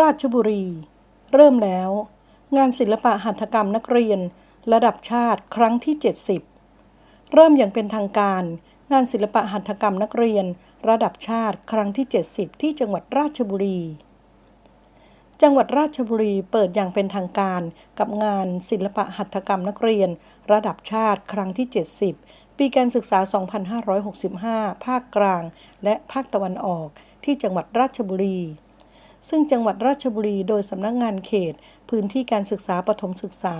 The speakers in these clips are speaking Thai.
ราชบุรี เริ่มแล้ว งานศิลปะหัตถกรรมนักเรียน ระดับชาติครั้งที่ 70 เริ่มอย่างเป็นทางการ งานศิลปะหัตถกรรมนักเรียน ระดับชาติครั้งที่ 70 ที่จังหวัดราชบุรี จังหวัดราชบุรีเปิดอย่างเป็นทางการกับงานศิลปะหัตถกรรมนักเรียน ระดับชาติครั้งที่ 70 ปีการศึกษา 2565 ภาคกลาง และภาคตะวันออกที่จังหวัดราชบุรี ซึ่งจังหวัดราชบุรีโดยสำนักงานเขต พื้นที่การศึกษาปฐมศึกษา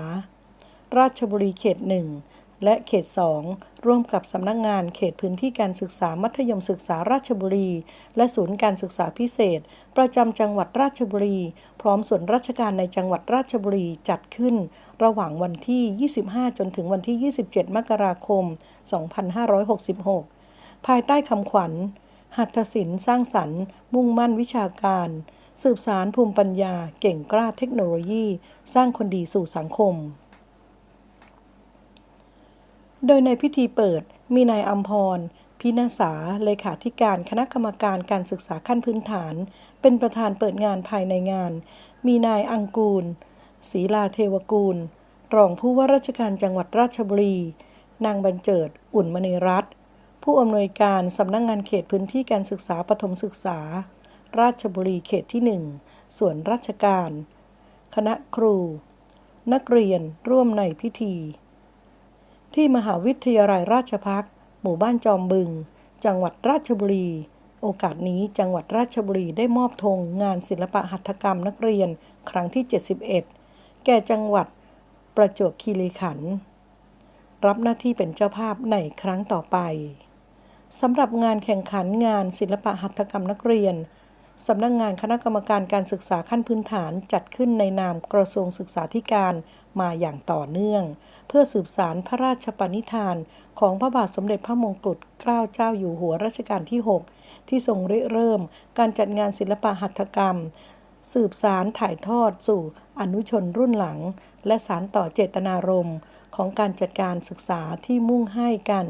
ราชบุรีเขต 1 และเขต 2 ร่วมกับสำนักงานเขตพื้นที่การศึกษามัธยมศึกษาราชบุรี และศูนย์การศึกษาพิเศษ ประจำจังหวัดราชบุรี พร้อมส่วนราชการในจังหวัดราชบุรีจัดขึ้น ระหว่างวันที่ 25 จนถึงวันที่ 27 มกราคม 2566 ภายใต้คำขวัญหัตถศิลป์สร้างสรรค์ มุ่งมั่นวิชาการ สืบสารภูมิปัญญาเก่งกล้าเทคโนโลยี สร้างคนดีสู่สังคม โดยในพิธีเปิดมีนายอัมพร พินาสาเลขาธิการคณะกรรมการการศึกษาขั้นพื้นฐาน เป็นประธานเปิดงานภายในงาน มีนายอังกูลศรีลาเทวกูล รองผู้ว่าราชการจังหวัดราชบุรี นางบรรเจิด อุ่นมณีรัตน์ผู้อำนวยการสำนักงงานเขตพื้นที่การศึกษาปฐมศึกษา ราชบุรีเขตที่ 1 ส่วนราชการ คณะครู นักเรียนร่วมในพิธี ที่มหาวิทยาลัยราชพักหมู่บ้านจอมบึง จังหวัดราชบุรี โอกาสนี้จังหวัดราชบุรีได้มอบธงงานศิลปะหัตถกรรมนักเรียนครั้งที่ 71 แก่จังหวัดประจวบคีรีขันธ์รับหน้าที่เป็นเจ้าภาพในครั้งต่อไปสำหรับงานแข่งขันงานศิลปะหัตถกรรมนักเรียน สำนักงงานคณะกรรมการการศึกษาขั้นพื้นฐานจัดขึ้นในนามกระทรวงศึกษาธิการมาอย่างต่อเนื่อง เพื่อสืบสารพระราชปณิธานของพระบาทสมเด็จพระมงกุฎเกล้าเจ้าอยู่หัวรัชกาลที่ 6 ที่ทรงริเริ่มการจัดงานศิลปะหัตถกรรม สืบสารถ่ายทอดสู่อนุชนรุ่นหลัง และสารต่อเจตนารมณ์ของการจัดการศึกษาที่มุ่งให้การ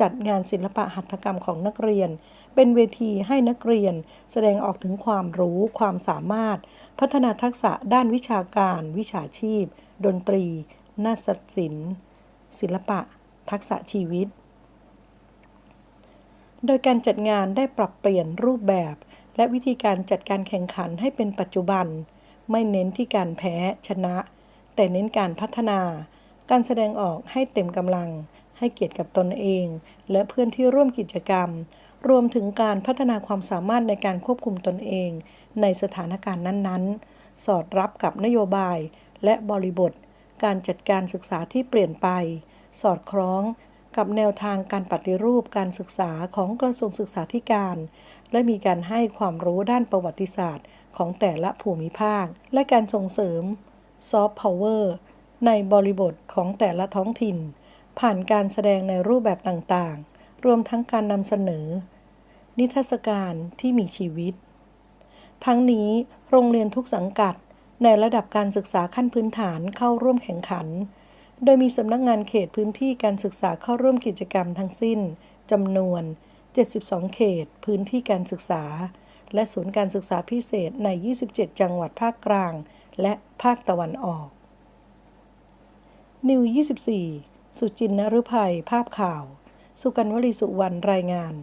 จัดงานศิลปะหัตถกรรมของนักเรียน เป็นเวทีให้นักเรียน แสดงออกถึงความรู้ความสามารถ พัฒนาทักษะด้านวิชาการ วิชาชีพ ดนตรี นาฏศิลป์ศิลปะ ทักษะชีวิต โดยการจัดงานได้ปรับเปลี่ยนรูปแบบ และวิธีการจัดการแข่งขันให้เป็นปัจจุบัน ไม่เน้นที่การแพ้ชนะ แต่เน้นการพัฒนา การแสดงออกให้เต็มกำลัง ให้เกียรติกับตนเอง และเพื่อนที่ร่วมกิจกรรม รวมถึงการพัฒนาความสามารถในการควบคุมตนเอง ในสถานการณ์นั้นๆ สอดรับกับนโยบาย และบริบท การจัดการศึกษาที่เปลี่ยนไป สอดคล้องกับแนวทางการปฏิรูปการศึกษาของกระทรวงศึกษาธิการ และมีการให้ความรู้ด้านประวัติศาสตร์ ของแต่ละภูมิภาค และการส่งเสริมซอฟต์พาวเวอร์ในบริบทของแต่ละท้องถิ่น ผ่านการแสดงในรูปแบบต่างๆ รวมทั้งการนำเสนอ นิทรรศการที่มีชีวิต ทั้งนี้โรงเรียนทุกสังกัดในระดับการศึกษาขั้นพื้นฐานเข้าร่วมแข่งขัน โดยมีสำนักงงานเขตพื้นที่การศึกษาเข้าร่วมกิจกรรมทั้งสิ้นจำนวน 72 เขต พื้นที่การศึกษา และศูนย์การศึกษาพิเศษใน 27 จังหวัดภาคกลาง และภาคตะวันออก นิว 24 สุจินนฤภัย ภาพข่าว สุกันวลีสุวรรณรายงาน